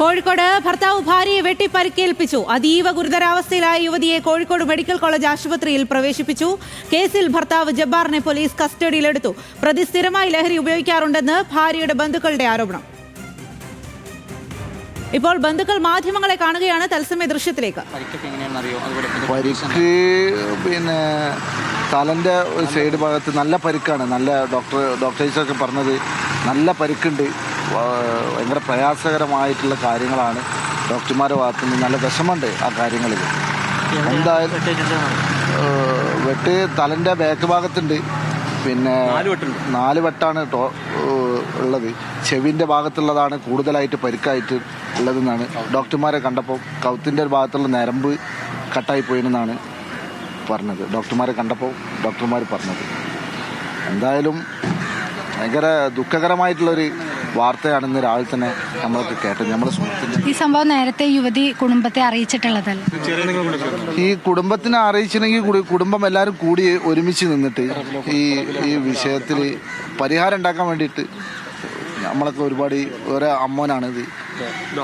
കോഴിക്കോട് ഭർത്താവ് ഭാര്യയെ വെട്ടിപ്പരിക്കേൽപ്പിച്ചു. അതീവ ഗുരുതരാവസ്ഥയിലായ യുവതിയെ കോഴിക്കോട് മെഡിക്കൽ കോളേജ് ആശുപത്രിയിൽ പ്രവേശിപ്പിച്ചു. കേസിൽ ഭർത്താവ് ജബ്ബാറിനെ പോലീസ് കസ്റ്റഡിയിലെടുത്തു. പ്രതി സ്ഥിരമായി ലഹരി ഉപയോഗിക്കാറുണ്ടെന്ന് ഭാര്യയുടെ ബന്ധുക്കളുടെ ആരോപണം. ഇപ്പോൾ ബന്ധുക്കൾ മാധ്യമങ്ങളെ കാണുകയാണ്. തത്സമയ ദൃശ്യത്തിലേക്ക്. പരിക്ക് പിന്നെ തലന്റെ സൈഡ് ഭാഗത്ത് നല്ല പരിക്കാണ്. നല്ല ഡോക്ടർ ഡോക്ടേഴ്സൊക്കെ പറഞ്ഞത് നല്ല പരിക്കുണ്ട്. ഭയങ്കര പ്രയാസകരമായിട്ടുള്ള കാര്യങ്ങളാണ് ഡോക്ടർമാരെ ഭാഗത്തു നിന്ന് നല്ല വിഷമമുണ്ട് ആ കാര്യങ്ങളിൽ. എന്തായാലും വെട്ട് തലന്റെ ബാക്ക് ഭാഗത്തുണ്ട്. പിന്നെ നാല് വെട്ടാണ് ടോ- ഏഹ്, ഉള്ളത്. ചെവിന്റെ ഭാഗത്തുള്ളതാണ് കൂടുതലായിട്ട് പരിക്കായിട്ട് ഉള്ളതെന്നാണ്. ഡോക്ടർമാരെ കണ്ടപ്പോൾ കൗത്തിന്റെ ഒരു ഭാഗത്തുള്ള നരമ്പ് കട്ടായി പോയെന്നാണ് പറഞ്ഞത്. ഡോക്ടർമാരെ കണ്ടപ്പോൾ ഡോക്ടർമാർ പറഞ്ഞത്. എന്തായാലും ഭയങ്കര ദുഃഖകരമായിട്ടുള്ളൊരു വാർത്തയാണ് ഇന്ന് രാവിലെ തന്നെ നമ്മളൊക്കെ കേട്ടത്. നമ്മുടെ ഈ സംഭവം നേരത്തെ യുവതി കുടുംബത്തെ അറിയിച്ചിട്ടുള്ളതല്ല ഈ കുടുംബത്തിനെ അറിയിച്ചില്ലെങ്കിൽ കൂടി കുടുംബം എല്ലാവരും കൂടി ഒരുമിച്ച് നിന്നിട്ട് ഈ ഈ വിഷയത്തിൽ പരിഹാരം ഉണ്ടാക്കാൻ വേണ്ടിയിട്ട് നമ്മളൊക്കെ ഒരുപാട് ഒരു അമ്മോനാണ് ഇത്.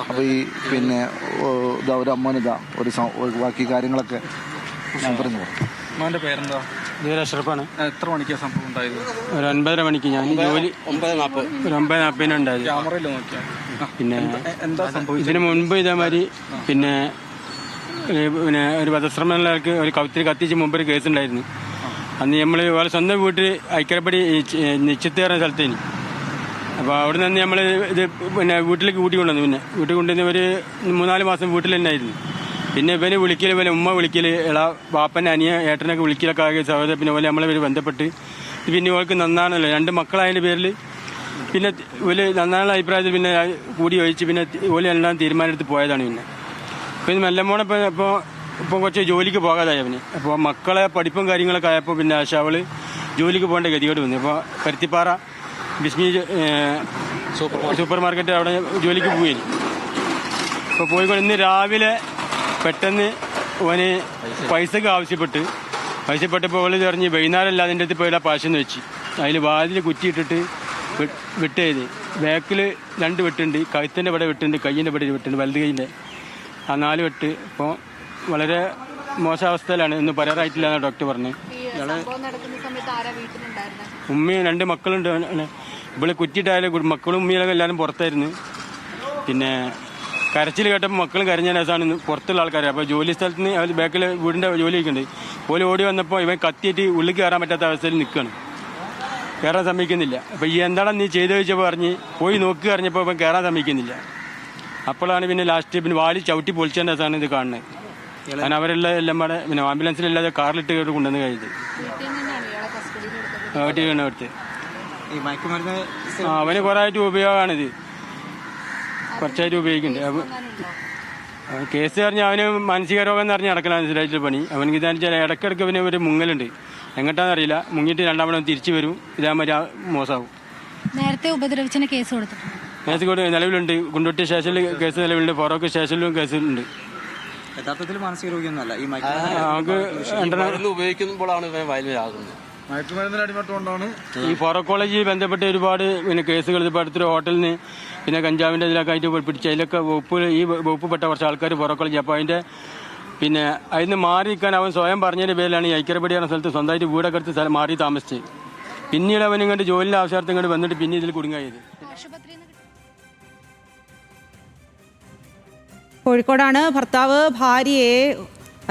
അപ്പോൾ ഈ പിന്നെ ഇതാ ഒരു അമ്മോനിതാ ഒരു ബാക്കി കാര്യങ്ങളൊക്കെ ഞാൻ പറഞ്ഞു മോന്റെ അഷ്റഫാണ് എത്ര മണിക്കാണ് സംഭവം ഉണ്ടായത്? ഒരു ഒൻപതര മണിക്ക് ഞാൻ ജോലി ഒമ്പത് നാൽപ്പത് ഒരു ഒമ്പത് നാൽപ്പതിന് ഉണ്ടായത് ക്യാമറയിൽ നോക്കിയാ? പിന്നെ എന്താ സംഭവിച്ചത്? ഇതിന് മുൻപ് ഇതേമാതിരി പിന്നെ പിന്നെ ഒരു വധശ്രമങ്ങൾക്ക് ഒരു കൗത്തിരി കത്തിച്ച് മുമ്പ് ഒരു കേസ് ഉണ്ടായിരുന്നു. അന്ന് നമ്മൾ ഓരോ സ്വന്തം വീട്ടിൽ ഐക്കരപ്പടി നിശ്ചിത്ത് പറഞ്ഞ സ്ഥലത്തേന്. അപ്പോൾ അവിടെ നിന്ന് നമ്മൾ ഇത് പിന്നെ വീട്ടിലേക്ക് കൂട്ടി കൊണ്ടുവന്നു പിന്നെ. വീട്ടിൽ കൊണ്ടുവന്ന് ഒരു മൂന്നാൽ മാസം വീട്ടിൽ തന്നെ ആയിരുന്നു പിന്നെ ഇവന് വിളിക്കൽ ഇവന് ഉമ്മ വിളിക്കൽ ഇള വാപ്പൻ അനിയ ഏട്ടനൊക്കെ വിളിക്കലൊക്കെ ആകെ സഹോദരൻ പിന്നെ പോലെ നമ്മളെ പേര് ബന്ധപ്പെട്ട്. പിന്നെ ഓൾക്ക് നന്നാണല്ലോ. രണ്ട് മക്കളായതിന്റെ പേരിൽ പിന്നെ ഒരു നന്നാനുള്ള അഭിപ്രായത്തിൽ പിന്നെ കൂടി ഒഴിച്ച് പിന്നെ ഓൽ എല്ലാം തീരുമാനമെടുത്ത് പോയതാണ് പിന്നെ. പിന്നെ മെല്ലമോടെ ഇപ്പം ഇപ്പോൾ ഇപ്പം കുറച്ച് ജോലിക്ക് പോകാതായി അവന്. അപ്പോൾ മക്കളെ പഠിപ്പും കാര്യങ്ങളൊക്കെ ആയപ്പോൾ പിന്നെ ആശാവൾ ജോലിക്ക് പോകേണ്ട ഗതികേട് വന്നു. അപ്പോൾ Paruthippara Bismi super super market അവിടെ ജോലിക്ക് പോയി. അപ്പോൾ പോയിക്കൊണ്ട് ഇന്ന് രാവിലെ പെട്ടെന്ന് ഓന് പൈസക്ക് ആവശ്യപ്പെട്ട് ആവശ്യപ്പെട്ടപ്പോൾ ഓൾ തെറിഞ്ഞ് വൈകുന്നേരമല്ല അതിന്റെ അടുത്ത് പോയാൽ പാശെന്ന് വെച്ച്. അതിൽ വാതിൽ കുറ്റിയിട്ടിട്ട് വിട്ടേത് ബാക്കിൽ രണ്ട് വെട്ടുണ്ട് കഴുത്തിന്റെ ഇവിടെ വെട്ടുണ്ട് കയ്യിന്റെ ഇവിടെ വെട്ടുണ്ട് വലത് കൈയിന്റെ. ആ നാല് വെട്ട്. ഇപ്പോൾ വളരെ മോശാവസ്ഥയിലാണ്. ഇന്ന് പറയാറായിട്ടില്ല എന്നാണ് ഡോക്ടർ പറഞ്ഞത് ഉമ്മയും രണ്ട് മക്കളുണ്ട്. ഇവിടെ കുറ്റിയിട്ടായാലും മക്കളും ഉമ്മയിലൊക്കെ എല്ലാവരും പുറത്തായിരുന്നു. പിന്നെ കരച്ചിൽ കേട്ടപ്പോൾ മക്കൾ കരഞ്ഞ രസമാണ് പുറത്തുള്ള ആൾക്കാർ അപ്പോൾ ജോലി സ്ഥലത്ത് നിന്ന് അവർ ബാക്കിൽ വീടിന്റെ ജോലി ഒക്കെയുണ്ട് പോലെ ഓടി വന്നപ്പോൾ ഇവൻ കത്തിയിട്ട് ഉള്ളിൽ കയറാൻ പറ്റാത്ത അവസ്ഥയിൽ നിൽക്കുകയാണ് കയറാൻ സമ്മതിക്കുന്നില്ല. അപ്പോൾ ഈ എന്താണ് നീ ചെയ്തു ചോദിച്ചപ്പോൾ പറഞ്ഞ് പോയി നോക്കി അറിഞ്ഞപ്പോൾ ഇപ്പം കയറാൻ സമ്മതിക്കുന്നില്ല. അപ്പോഴാണ് പിന്നെ ലാസ്റ്റ് പിന്നെ വാലി ചവിട്ടി പൊളിച്ചതിന്റെ രസമാണ് ഇത് കാണുന്നത്. കാരണം അവരെല്ലാം എല്ലാം പാടെ പിന്നെ ആംബുലൻസിലല്ലാതെ കാറിലിട്ട് കയറി കൊണ്ടുവന്ന് കഴിഞ്ഞത്. വീട്ടിൽ വീണ് അവന് കുറേ ആയിട്ട് ഉപയോഗമാണിത് കുറച്ചായിട്ട് ഉപയോഗിക്കുന്നുണ്ട്. കേസ് പറഞ്ഞ അവന് മാനസിക രോഗം എന്ന് പറഞ്ഞ് നടക്കലാണ് മനസ്സിലായിട്ടുള്ള പണി. അവനക്ക് ഇതാണെന്ന് വെച്ചാൽ ഇടയ്ക്കിടയ്ക്ക് അവന് ഒരു മുങ്ങലുണ്ട്. എങ്ങോട്ടാന്ന് അറിയില്ല. മുങ്ങിയിട്ട് രണ്ടാമതും തിരിച്ചു വരും. ഇതാകുമ്പോൾ മോശമാവും. നേരത്തെ ഉപദ്രവിച്ചിന് കേസ് കൊടുത്തിട്ടുണ്ട്. കേസ് നിലവിലുണ്ട്. കുണ്ടോട്ടി സ്റ്റേഷനിൽ കേസ് നിലവിലുണ്ട്. ഫോറോക്ക് സ്റ്റേഷനിലും കേസുണ്ട്. യഥാർത്ഥത്തിൽ മാനസിക രോഗിയൊന്നുമല്ല. ഈ മയക്കുമരുന്ന് ഉപയോഗിക്കുമ്പോഴാണ് ഇവൻ വയലിലാകുന്നത് മയക്കുമരുന്നിന് അടിമട്ടുകൊണ്ടാണ് ഈ ഫോറോ കോളേജിൽ ബന്ധപ്പെട്ട് ഒരുപാട് പിന്നെ കേസുകൾ. ഇപ്പോൾ അടുത്തൊരു ഹോട്ടലിന് പിന്നെ കഞ്ചാവിന്റെ ഇതിലൊക്കെ ആയിട്ട് പിടിച്ച് അതിലൊക്കെ വകുപ്പ് ഈ വകുപ്പിൽപ്പെട്ട കുറച്ച് ആൾക്കാർ ഫോറോ കോളേജ് അപ്പോൾ അതിന്റെ പിന്നെ അതിന് മാറി നിൽക്കാൻ അവൻ സ്വയം പറഞ്ഞതിന്റെ പേരിലാണ് ഈ ഐക്യരപ്പടി എന്ന സ്ഥലത്ത് സ്വന്തമായിട്ട് വീടൊക്കെ എടുത്ത് സ്ഥലം മാറി താമസിച്ച്. പിന്നീട് അവൻ ഇങ്ങോട്ട് ജോലിയുടെ ആവശ്യാർത്ഥം ഇങ്ങോട്ട് വന്നിട്ട് പിന്നെ ഇതിൽ കുടുങ്ങായത്. കോഴിക്കോടാണ് ഭർത്താവ് ഭാര്യയെ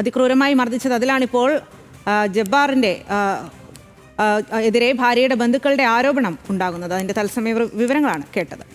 അതിക്രൂരമായി മർദ്ദിച്ചത്. അതിലാണിപ്പോൾ ജബ്ബാറിന്റെ എതിരെ ഭാര്യയുടെ ബന്ധുക്കളുടെ ആരോപണം ഉണ്ടാകുന്നത്. അതിന്റെ തത്സമയ വിവരങ്ങളാണ് കേട്ടത്.